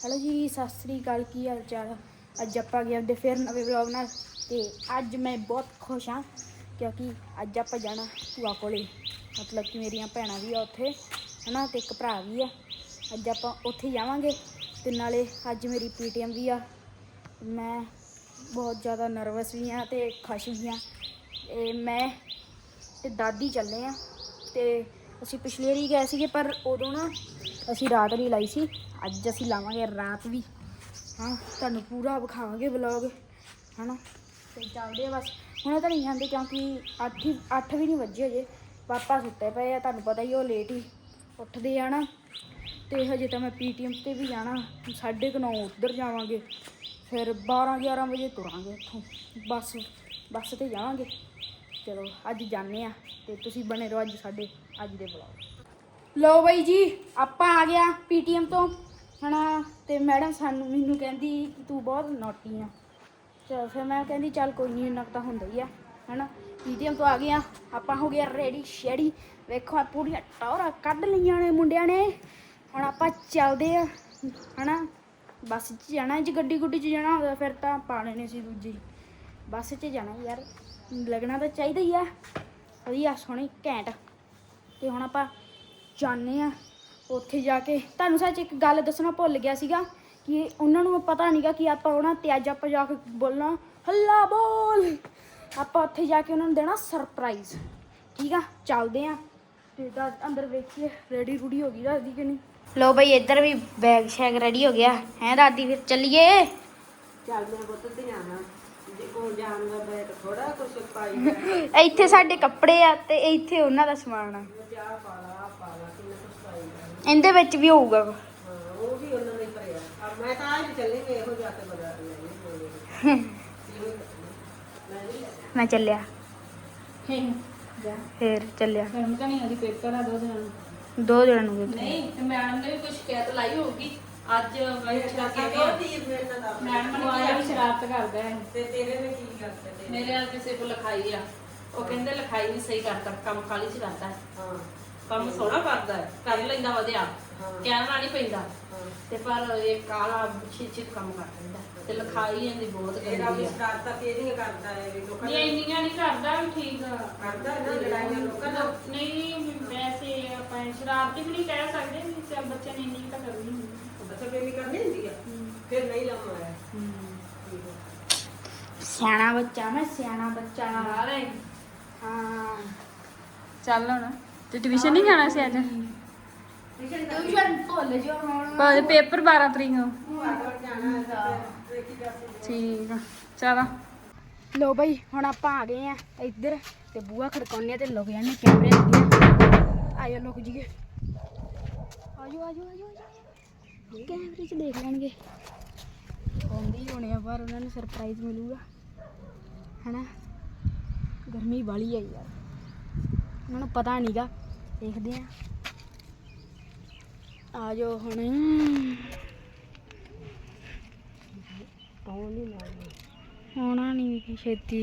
Hello ਜੀ, ਸਤਿ ਸ੍ਰੀ ਅਕਾਲ, ਕੀ ਹਾਲ ਚਾਲ? ਅੱਜ ਆਪਾਂ ਗਏ ਆਪਦੇ ਫਿਰ ਨਵੇਂ ਵਲੌਗ ਨਾਲ ਤੇ ਅੱਜ ਮੈਂ ਬਹੁਤ ਖੁਸ਼ ਹਾਂ ਕਿਉਂਕਿ ਅੱਜ ਆਪਾਂ ਜਾਣਾ ਭੂਆ ਕੋਲੇ। ਮਤਲਬ ਕਿ ਮੇਰੀਆਂ ਭੈਣਾਂ ਵੀ ਆ ਉੱਥੇ, ਹਨਾ, ਤੇ ਇੱਕ ਭਰਾ ਵੀ ਆ। ਅੱਜ ਆਪਾਂ ਉੱਥੇ ਜਾਵਾਂਗੇ ਤੇ ਨਾਲੇ ਅੱਜ ਮੇਰੀ ਪੀਟੀਐਮ ਵੀ ਆ। ਮੈਂ ਬਹੁਤ ਜ਼ਿਆਦਾ ਨਰਵਸ ਵੀ ਆ ਤੇ ਖੁਸ਼ ਵੀ ਆ ਇਹ ਮੈਂ ਤੇ ਦਾਦੀ ਚੱਲੇ ਆ ਤੇ ਅਸੀਂ ਪਿਛਲੇ ਵਾਰੀ ਗਏ ਸੀਗੇ ਪਰ ਉਦੋਂ ਨਾ ਅਸੀਂ ਰਾਤ ਨਹੀਂ ਲਾਈ ਸੀ, ਅੱਜ ਅਸੀਂ ਲਾਵਾਂਗੇ ਰਾਤ ਵੀ। ਹਾਂ, ਤੁਹਾਨੂੰ ਪੂਰਾ ਵਿਖਾਵਾਂਗੇ ਵਲੌਗ ਹਨਾ? ਤੇ ਚੱਲਦੇ ਆ ਬਸ। ਹੁਣ ਤਾਂ ਨਹੀਂ ਜਾਂਦੇ ਕਿਉਂਕਿ 8 ਹੀ 8 ਵੀ ਨਹੀਂ ਵੱਜੇ ਹਜੇ। ਪਾਪਾ ਸੁੱਤੇ ਪਏ ਆ, ਤੁਹਾਨੂੰ ਪਤਾ ਹੀ ਉਹ ਲੇਟ ਹੀ ਉੱਠਦੇ ਆ ਨਾ। ਤੇ ਹਜੇ ਤਾਂ ਮੈਂ ਪੀਟੀਐਮ ਤੇ ਵੀ ਜਾਣਾ। 9:30 ਉੱਧਰ ਜਾਵਾਂਗੇ। ਫਿਰ 12 11 ਵਜੇ ਤੁਰਾਂਗੇ ਇੱਥੋਂ। ਬੱਸ ਬੱਸ ਤੇ ਜਾਵਾਂਗੇ। ਚਲੋ, ਅੱਜ ਜਾਂਦੇ ਆ ਤੇ ਤੁਸੀਂ ਬਣੇ ਰਹੋ ਅੱਜ ਸਾਡੇ ਅੱਜ ਦੇ ਵਲੌਗ ਲਓ ਬਾਈ ਜੀ, ਆਪਾਂ ਆ ਗਿਆ ਪੀਟੀਐਮ ਤੋਂ। ਹਨਾ, ਤੇ ਮੈਡਮ ਸਾਨੂੰ ਮੈਨੂੰ ਕਹਿੰਦੀ ਕਿ ਤੂੰ ਬਹੁਤ ਨੋਟੀ ਆ। ਚਲ ਫਿਰ ਮੈਂ ਕਹਿੰਦੀ, ਚੱਲ ਕੋਈ ਨਹੀਂ ਇੰਨਾ ਕੁ ਤਾਂ ਹੁੰਦਾ ਹੀ ਆ, ਹਨਾ। ਪੀਟੀਐਮ ਤੋਂ ਆ ਗਏ ਆ, ਆਪਾਂ ਹੋ ਗਿਆ ਰੈਡੀ ਸ਼ੈਡੀ ਵੇਖੋ ਆ ਪੂਰੀਆਂ ਟੌਰਾਂ ਕੱਢ ਲਈਆਂ ਨੇ ਮੁੰਡਿਆਂ ਨੇ। ਹੁਣ ਆਪਾਂ ਚੱਲਦੇ ਆ, ਹਨਾ। ਬੱਸ 'ਚ ਜਾਣਾ ਜੇ ਗੱਡੀ ਗੁੱਡੀ 'ਚ ਜਾਣਾ ਹੁੰਦਾ ਫਿਰ ਤਾਂ ਪਾ ਲੈਣੇ ਸੀ ਦੂਜੀ। ਬੱਸ 'ਚ ਜਾਣਾ ਯਾਰ, ਲੱਗਣਾ ਤਾਂ ਚਾਹੀਦਾ ਹੀ ਆ। ਵਧੀਆ, ਸੋਹਣੀ ਘੈਂਟ। ਤੇ ਹੁਣ ਆਪਾਂ ਜਾਂਦੇ ਆ ਉੱਥੇ ਜਾ ਕੇ। ਤੁਹਾਨੂੰ ਸੱਚ ਇੱਕ ਗੱਲ ਦੱਸਣਾ ਭੁੱਲ ਗਿਆ ਸੀਗਾ ਕਿ ਉਹਨਾਂ ਨੂੰ ਪਤਾ ਨਹੀਂਗਾ ਕਿ ਆਪਾਂ ਉਹਨਾਂ ਤੇ ਅੱਜ ਆਪਾਂ ਜਾ ਕੇ ਬੋਲਣਾ। ਹੱਲਾ ਬੋਲ! ਆਪਾਂ ਉੱਥੇ ਜਾ ਕੇ ਉਹਨਾਂ ਨੂੰ ਦੇਣਾ ਸਰਪ੍ਰਾਈਜ਼ ਠੀਕ ਆ? ਚੱਲਦੇ ਆ। ਤੇ ਦਾ ਅੰਦਰ ਵੇਖੀਏ ਰੈਡੀ ਰੂਡੀ ਹੋ ਗਈ ਦਾਦੀ ਕਿ ਨਹੀਂ? ਲੋ ਬਈ ਇੱਧਰ ਵੀ ਬੈਗ ਸ਼ੈਗ ਰੈਡੀ ਹੋ ਗਿਆ। ਹੈ ਦਾਦੀ ਫਿਰ ਚੱਲੀਏ? ਚੱਲਦੇ ਆ ਪੁੱਤ ਧੀਆਂ ਨਾਲ। ਇੱਥੇ ਸਾਡੇ ਕੱਪੜੇ ਆ ਤੇ ਇੱਥੇ ਉਹਨਾਂ ਦਾ ਸਮਾਨ ਆ। ਇਹਦੇ ਵਿੱਚ ਵੀ ਹੋਊਗਾ। ਹਾਂ ਉਹ ਵੀ ਉਹਨਾਂ ਨੇ ਭਰਿਆ ਆ ਮੈਂ ਤਾਂ ਅੱਜ ਚੱਲੇਂਗੇ ਇਹੋ ਜਾ ਕੇ ਬਾਜ਼ਾਰ ਲੈ ਮੈਂ ਚੱਲਿਆ। ਜਾ ਚੱਲਿਆ। ਗਰਮ ਤਾਂ ਨਹੀਂ ਆਦੀ ਪੇਪਰ ਆ ਦੋ ਦਿਨਾਂ ਨੂੰ ਦੋ ਦਿਨਾਂ ਨੂੰ ਨਹੀਂ ਤੇ ਮੈਡਮ ਨੇ ਵੀ ਕੋਈ ਸ਼ਿਕਾਇਤ ਲਾਈ ਹੋਊਗੀ ਅੱਜ ਮੈਡਮ ਨੇ ਆਇਆ ਵੀ ਸ਼ਰਾਰਤ ਕਰਦਾ ਹੈ ਤੇ ਤੇਰੇ ਨੇ ਕੀ ਕਰਤੇ ਮੇਰੇ ਨਾਲ ਕਿਸੇ ਕੋਲ ਲਿਖਾਈ ਆ। ਉਹ ਕਹਿੰਦੇ ਲਿਖਾਈ ਨਹੀਂ ਸਹੀ ਕਰਦਾ, ਕੰਮ ਖਾਲੀ ਚ ਕਰਦਾ। ਹੈ। ਕੰਮ ਸੋਹਣਾ ਕਰਦਾ ਹੈ, ਕਰ ਲੈਂਦਾ ਵਧਿਆ। ਕਹਿਣਾ ਨਹੀਂ ਪੈਂਦਾ। ਤੇ ਪਰ ਇਹ ਕਾਲਾ ਛਿੱਛ ਕੰਮ ਕਰ ਤੇ ਲਿਖਾਈ ਇਹਦੀ ਬਹੁਤ ਇਹਦਾ ਗੰਦੀ ਕਰਦਾ ਹੈ ਵੀ ਲੋਕਾਂ ਨਹੀਂ ਇੰਨੀਆਂ ਨਹੀਂ ਕਰਦਾ ਵੀ ਠੀਕ ਆ। ਕਰਦਾ ਹੈ ਨਾ ਲੜਾਈਆਂ ਲੋਕਾਂ ਨਾਲ ਨਹੀਂ ਵੈਸੇ ਆਪਾਂ ਸ਼ਰਾਰਤੀ ਵੀ ਨਹੀਂ ਕਹਿ ਸਕਦੇ ਵੀ ਚੱਲ ਬੱਚੇ ਨੇ ਇੰਨੀ ਕੁ ਤਾਂ ਕਰਨੀ ਹੁੰਦੀ ਬੱਚਾ ਬੇਬੀ ਕਰਨੀ ਹੁੰਦੀ ਆ। ਫਿਰ ਨਹੀਂ ਲੰਮਾ ਹੈ। ਠੀਕ ਹੈ ਸਿਆਣਾ ਬੱਚਾ ਮੈਂ ਸਿਆਣਾ ਬੱਚਾ। ਹਾਂ। ਚੱਲ ਹੁਣ। ਤੇ ਟਿਊਸ਼ਨ ਨਹੀਂ ਜਾਣਾ ਸੀ ਅੱਜ? ਟਿਊਸ਼ਨ ਭੁੱਲ ਜਿਓ ਹੁਣ ਬਾਅਦ ਪੇਪਰ 12 ਤਰੀਕ ਨੂੰ। ਠੀਕ ਆ, ਚਲ। ਲੋ ਬਈ, ਹੁਣ ਆਪਾਂ ਆ ਗਏ ਆ ਇੱਧਰ ਤੇ ਬੂਆ ਖੜਕਾਉਣੇ ਤੇ ਲੁਕ ਜਾਂਦੇ ਕੈਮਰੇ ਲੱਗੇ ਆਇਓ ਲੁਕ ਜੀਏ ਆਜੋ ਆਜੋ ਆਜੋ ਆਜੋ। ਕੈਮਰੇ 'ਚ ਦੇਖ ਲੈਣਗੇ। ਹੁੰਦੀ ਹੋਣੇ ਆ, ਪਰ ਉਹਨਾਂ ਨੂੰ ਸਰਪ੍ਰਾਈਜ਼ ਮਿਲੂਗਾ। ਹਨਾ? ਗਰਮੀ ਵਾਲੀ ਆ ਯਾਰ। ਉਹਨਾਂ ਨੂੰ ਪਤਾ ਨਹੀਂਗਾ ਦੇਖਦੇ ਆ। ਆਜੋ ਹੁਣ। ਆਉਣ ਨਹੀਂ ਆਉਣਾ ਨਹੀਂ ਛੇਤੀ।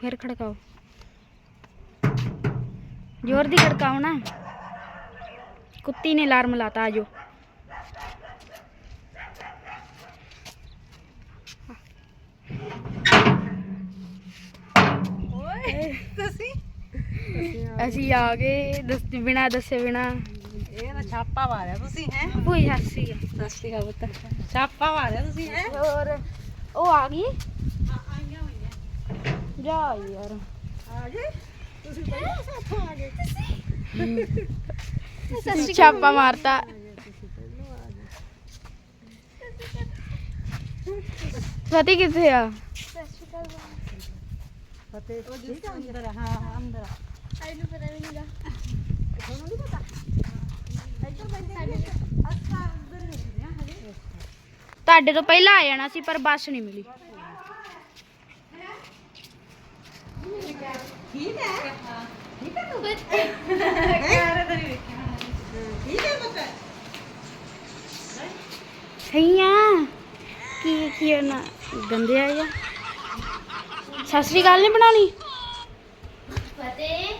ਫਿਰ ਖੜਕਾਓ। ਜ਼ੋਰ ਦੀ ਖੜਕਾਓ ਨਾ। ਕੁੱਤੀ ਨੇ ਅਲਾਰਮ ਲਾਤਾ ਆਜੋ ਅਸੀਂ ਆ ਗਏ ਦੱਸ ਬਿਨਾ ਦੱਸੇ ਬਿਨਾ। ਇਹ ਨਾ ਛਾਪਾ ਮਾਰਿਆ ਤੁਸੀਂ ਹੈ? ਭੂਈ ਹੱਸੀ ਆ। ਸਤਿ ਸ਼੍ਰੀ ਅਕਾਲ ਪੁੱਤ। ਛਾਪਾ ਮਾਰਿਆ ਤੁਸੀਂ ਹੈ? ਹੋਰ ਉਹ ਆ ਗਈ? ਆਈਆਂ ਹੋਈਆਂ। ਜਾ ਯਾਰ। ਆ ਗਏ? ਤੁਸੀਂ ਪਹਿਲਾਂ ਸਾਥੋਂ ਆ ਗਏ। ਛਾਪਾ ਮਾਰਤਾ। ਫਤੀ ਕਿੱਥੇ ਆ? ਫਤਿਹ ਠੀਕ ਆ ਅੰਦਰ ਹਾਂ ਅੰਦਰ ਇਹਨੂੰ ਪਤਾ ਵੀ ਨਹੀਂਗਾ ਤੁਹਾਨੂੰ ਨਹੀਂ ਪਤਾ ਇੱਧਰ ਬੰਦੇ ਅੱਛਾ ਅੰਦਰ ਹੀ ਹੁੰਦੇ ਆ ਤੁਹਾਡੇ ਤੋਂ ਪਹਿਲਾਂ ਆ ਜਾਣਾ ਸੀ, ਪਰ ਬੱਸ ਨਹੀਂ ਮਿਲੀ। ਠੀਕ ਹੈ ਠੀਕ ਹੈ ਤੂੰ ਠੀਕ ਹੈ ਪੁੱਤ ਸਹੀ ਕੀ ਕੀ ਨਾ ਗੰਦੇ ਆ ਜਾਂ? ਸਤਿ ਸ੍ਰੀ ਅਕਾਲ ਨਹੀਂ ਬਣਾਉਣੀ ਫਤਿਹ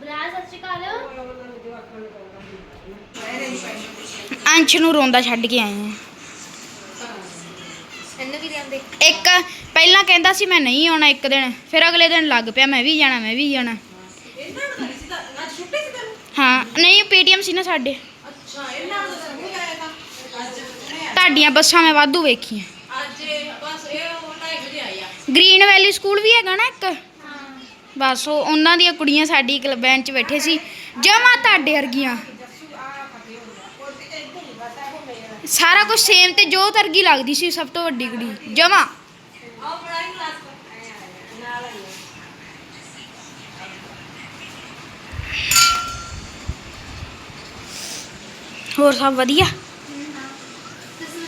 ਬਰਾ ਸਤਿ ਸ਼੍ਰੀ ਅਕਾਲ ਆ ਅੰਸ਼ ਨੂੰ ਰੋਂਦਾ ਛੱਡ ਕੇ ਆਏ ਆ। ਇਹਨੂੰ ਇੱਕ ਪਹਿਲਾਂ ਕਹਿੰਦਾ ਸੀ ਮੈਂ ਨਹੀਂ ਆਉਣਾ ਇੱਕ ਦਿਨ ਫਿਰ ਅਗਲੇ ਦਿਨ ਲੱਗ ਪਿਆ ਮੈਂ ਵੀ ਜਾਣਾ ਮੈਂ ਵੀ ਜਾਣਾ। ਹਾਂ ਨਹੀਂ ਪੀਟੀਐਮ ਸੀ ਨਾ ਸਾਡੇ। ਅੱਛਾ ਇਹਨਾਂ ਨੂੰ ਤਾਂ ਨਹੀਂ ਆਇਆ ਤਾਂ ਅੱਜ ਤੁਹਾਡੀਆਂ ਬੱਸਾਂ ਮੈਂ ਵਾਧੂ ਵੇਖੀਆਂ। ਅੱਜ ਬਸ ਇਹ ਉਹ ਢਾਈ ਵਜੇ ਆਈ ਆ। ਗ੍ਰੀਨ ਵੈਲੀ ਸਕੂਲ ਵੀ ਹੈਗਾ ਨਾ ਇੱਕ? ਬਸ, ਉਹ ਉਹਨਾਂ ਦੀਆਂ ਕੁੜੀਆਂ ਸਾਡੀ ਕਲੱਬ ਬੈਂਚ 'ਚ ਬੈਠੇ ਸੀ। ਜਮਾ ਤੁਹਾਡੇ ਵਰਗੀਆਂ। ਸਾਰਾ ਕੁਝ ਸੇਮ ਤੇ ਜੋ ਵਰਗੀ ਲੱਗਦੀ ਸੀ, ਸਭ ਤੋਂ ਵੱਡੀ ਕੁੜੀ। ਜਮਾ। ਹੋਰ ਸਭ ਵਧੀਆ?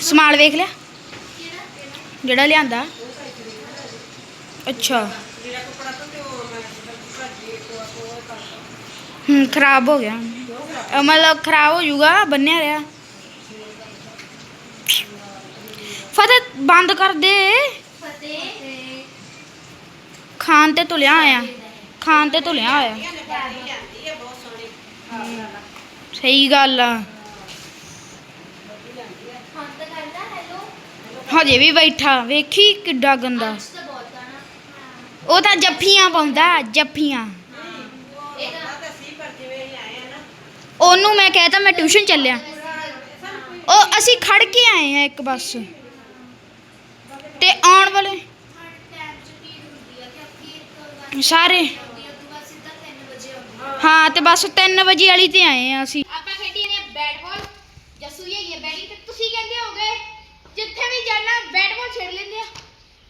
ਸਮਾਨ ਵੇਖ ਲਿਆ। ਜਿਹੜਾ ਲਿਆਂਦਾ। ਅੱਛਾ। ਜਿਹੜਾ ਕੱਪੜਾ ਤਾਂ ਤੇ ਉਹ ਮੈਂ ਘਰ ਦੀ ਇੱਕ ਉਹ ਕਰਤਾ ਹੂੰ ਖਰਾਬ ਹੋ ਗਿਆ। ਅਹ ਮਤਲਬ ਖਰਾਬ ਹੋ ਜਾਊਗਾ ਬੰਨਿਆ ਰਿਹਾ। ਫਤਿਹ ਬੰਦ ਕਰ ਦੇ। ਫਤਿਹ ਖਾਣ ਤੇ ਤੁਲਿਆ ਆਇਆ। ਖਾਣ ਤੇ ਤੁਲਿਆ ਆਇਆ। ਬਹੁਤ ਸੋਹਣੀ ਸਹੀ ਗੱਲ ਆ। ਹੁਣ ਤਾਂ ਕਰਦਾ ਹੈਲੋ ਹਜੇ ਵੀ ਬੈਠਾ। ਵੇਖੀ ਕਿੱਡਾ ਗੰਦਾ। ਉਹ ਤਾਂ ਜੱਫੀਆਂ ਪਾਉਂਦਾ, ਜੱਫੀਆਂ। ਉਹਨੂੰ ਮੈਂ ਕਹਿਤਾ ਮੈਂ ਟਿਊਸ਼ਨ ਚੱਲਿਆ। ਉਹ ਅਸੀਂ ਖੜ ਕੇ ਆਏ ਆ ਇੱਕ ਬੱਸ। ਤੇ ਆਉਣ ਵਾਲੇ ਸਾਰੇ ਹਾਂ, ਤੇ ਬਸ 3 ਵਜੇ ਵਾਲੀ ਤੇ ਆਏ ਆ ਅਸੀਂ। ਆਪਾਂ ਖੇਡੀ ਨੇ ਬੈਟ ਬਾਲ। ਜੱਸੂ ਹੀ ਹੈਗੀ ਤੇ ਤੁਸੀਂ ਕਹਿੰਦੇ ਹੋਗੇ, ਜਿੱਥੇ ਵੀ ਜਾਣਾ, ਬੈਟ ਬਾਲ ਛੇੜ ਲੈਂਦੇ ਆ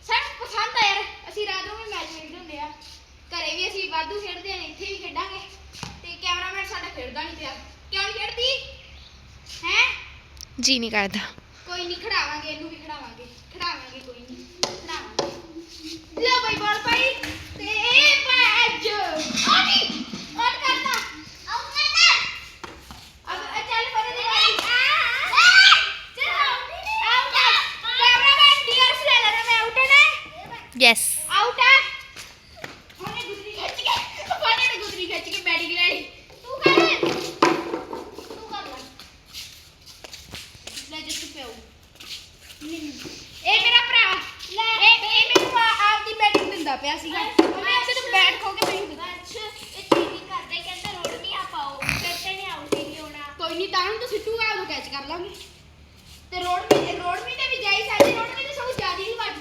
ਸਾਨੂੰ ਪਸੰਦ ਆ ਯਾਰ ਅਸੀਂ ਰਾਤ ਨੂੰ ਵੀ ਮੈਚ ਖੇਡਦੇ ਹੁੰਦੇ ਆ ਘਰੇ ਵੀ ਅਸੀਂ ਵਾਧੂ ਖੇਡਦੇ ਆ ਇੱਥੇ ਵੀ ਖੇਡਾਂਗੇ। ਤੇ ਕੈਮਰਾਮੈਨ ਸਾਡਾ ਖੇਡਦਾ ਨਹੀਂ ਪਿਆ। ਕਿਉਂ ਨਹੀਂ ਖੇਡਦੀ? ਹੈ? ਜੀ ਨਹੀਂ ਕਰਦਾ। ਕੋਈ ਨਹੀਂ ਖੜਾਵਾਂਗੇ ਇਹਨੂੰ ਵੀ ਖੜਾਵਾਂਗੇ। ਖੜਾਵਾਂਗੇ ਕੋਈ ਨਹੀਂ ਖੜਾਵਾਂਗੇ। ਲਓ ਬਈ ਬਾਲ ਪਾਈ ਤੇ ਇਹ ਮੈਚ ਲੈ ਜਿੱਥੇ ਪਿਓ। ਇਹ ਮੇਰਾ ਭਰਾ। ਲੈ ਇਹ ਇਹ ਮੈਨੂੰ ਆ- ਆਪਦੀ ਬੈਟਿੰਗ ਦਿੰਦਾ ਪਿਆ ਸੀਗਾ। ਉਹਨੇ ਆਪਣੇ ਨੂੰ ਬੈਟ ਖੋ ਕੇ ਮੈਨੂੰ ਦਿੱਤਾ। ਬੱਚ ਇਹ ਚੀਨੀ ਕਰਦੇ ਕਹਿੰਦੇ ਰੋੜ ਨਹੀਂ ਆ ਪਾਓ ਕੱਟੇ ਨਹੀਂ ਆਉਂਦੇ ਨਹੀਂ ਹੋਣਾ ਕੋਈ ਨਹੀਂ ਤਾਂ ਨੂੰ ਤਾਂ ਸਿੱਟੂਗਾ ਉਹ ਕੈਚ ਕਰ ਲਾਂਗੇ। ਤੇ ਰੋਡ ਵੀ ਰੋਡ ਵੀ ਤੇ ਵੀ ਜਾਈ ਸਾਡੇ ਰੋਡ ਵੀ ਤਾਂ ਸਭ ਜ਼ਿਆਦਾ ਹੀ ਵੱਟ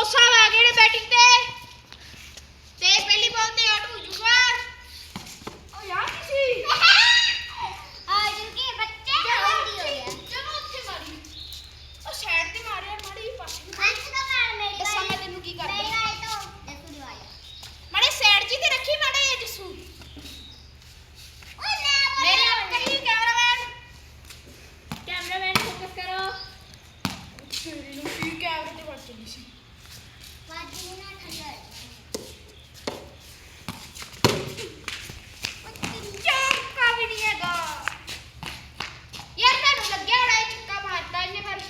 ਕੋਸਾ ਵਾ ਜਿਹੜੇ ਬੈਟਿੰਗ ਤੇ ਪਹਿਲੀ ਬਾਲ ਤੇ ਆਟ ਹੋ ਜੂਗਾ ਓ ਯਾਰ ਕਿਸੇ ਆ ਜੁਗੀ ਬੱਚੇ ਹੋਲੀ ਹੋ ਗਿਆ ਚਲੋ ਉੱਥੇ ਮਾਰੀ ਉਹ ਸਾਈਡ ਤੇ ਮਾਰਿਆ ਮਾੜੀ ਪਾਸੇ ਅੰਸ਼ ਦਾ ਮਾਰ ਮੇਰੀ ਦੱਸਾਂ ਮੈਂ ਤੈਨੂੰ ਕੀ ਕਰਦਾ ਮੇਰਾ ਇਹ ਤਾਂ ਜੱਸੂ ਦੀ ਆਇਆ ਮਾੜੇ ਸਾਈਡ ਜੀ ਤੇ ਰੱਖੀ ਮਾੜੇ ਇਹ ਜਸੂ ਉਹ ਲੈ ਮੇਰੇ ਆਪ ਕਰੀ ਕੈਮਰਾਮੈਨ ਕੈਮਰਾਮੈਨ ਫੋਕਸ ਕਰੋ ਤੇਰੀ ਨੂੰ ਕੀ ਕੈਮਰੇ ਤੇ ਵੱਜ ਗਈ ਸੀ ਵਾਜੀ ਨਾ ਠੰਡਾ ਚੌਕਾ ਵੀ ਨਹੀਂ ਹੈਗਾ ਯਾਰ ਤੁਹਾਨੂੰ ਲੱਗਿਆ ਹੋਣਾ ਇਹ ਚੁੱਕਾ ਮਾਰਦਾ ਇਹਨੇ ਪਰ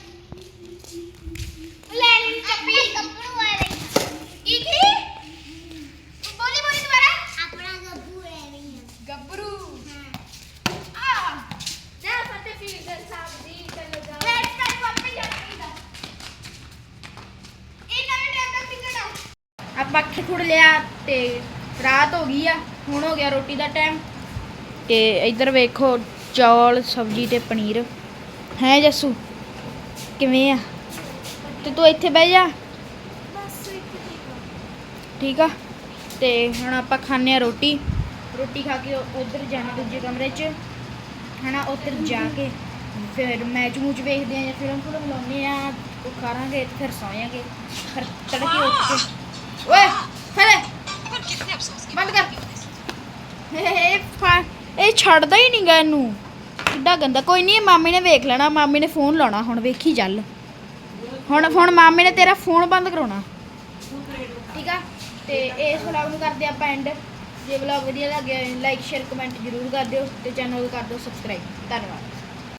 ਲੈ ਲਈ ਚੱਪੀ ਗੱਭਰੂ ਆ ਰਹੀ ਕੀ ਕੀ ਬੋਲੀ ਬੋਲੀ ਦੁਬਾਰਾ ਆਪਣਾ ਗੱਭਰੂ ਆ ਰਹੀ ਹੈ ਗੱਭਰੂ ਆ ਜਾ ਫਤੇ ਫੀਲਡਰ ਸਾਹਿਬ ਦੀ ਚਲੋ ਜਾ ਲੈਟ ਟਾਈਮ ਵਾਪਸ ਜਾਣਾ ਇਹ ਨਵੇਂ ਟਾਈਮ ਦਾ ਟਿਕਟ ਪੱਖ ਖੁੜ ਲਿਆ ਤੇ ਰਾਤ ਹੋ ਗਈ ਆ, ਹੁਣ ਹੋ ਗਿਆ ਰੋਟੀ ਦਾ ਟਾਈਮ ਤੇ ਇੱਧਰ ਵੇਖੋ, ਚੌਲ, ਸਬਜ਼ੀ ਤੇ ਪਨੀਰ। ਹੈ ਜੱਸੂ, ਕਿਵੇਂ ਆ? ਤੇ ਤੂੰ ਇੱਥੇ ਬਹਿ ਜਾ। ਠੀਕ ਆ? ਤੇ ਹੁਣ ਆਪਾਂ ਖਾਣੇ ਆ ਰੋਟੀ। ਰੋਟੀ ਖਾ ਕੇ ਉਧਰ ਜਾਣਾ ਦੂਜੇ ਕਮਰੇ 'ਚ। ਹਨਾ, ਉੱਧਰ ਜਾ ਕੇ ਫਿਰ ਮੈਚ ਮੂਚ ਵੇਖਦੇ ਆ ਜਾਂ ਫਿਲਮ ਫਿਲਮ ਲਾਉਂਦੇ ਆ। ਉਹ ਕਰਾਂਗੇ ਤੇ ਫਿਰ ਸੌਂਾਂਗੇ ਫਿਰ ਤੜਕੇ ਉੱਠ ਕੇ ਓਏ ਫੜੇ ਬੰਦ ਕਰ। ਇਹ ਫਾ- ਇਹ ਛੱਡਦਾ ਹੀ ਨਹੀਂਗਾ ਇਹਨੂੰ। ਕਿੱਡਾ ਗੰਦਾ। ਕੋਈ ਨਹੀਂ ਮਾਮੀ ਨੇ ਵੇਖ ਲੈਣਾ। ਮਾਮੀ ਨੇ ਫੋਨ ਲਾਉਣਾ। ਹੁਣ ਵੇਖੀ ਚੱਲ। ਹੁਣ ਹੁਣ ਮਾਮੀ ਨੇ ਤੇਰਾ ਫੋਨ ਬੰਦ ਕਰਾਉਣਾ। ਠੀਕ ਆ? ਤੇ ਇਸ ਵਲੌਗ ਨੂੰ ਕਰਦੇ ਆਪਾਂ ਐਂਡ ਜੇ ਵਲੌਗ ਵਧੀਆ ਲੱਗਿਆ ਲਾਈਕ ਸ਼ੇਅਰ ਕਮੈਂਟ ਜ਼ਰੂਰ ਕਰ ਦਿਓ ਤੇ ਚੈਨਲ ਨੂੰ ਕਰ ਦਿਓ ਸਬਸਕ੍ਰਾਈਬ ਧੰਨਵਾਦ।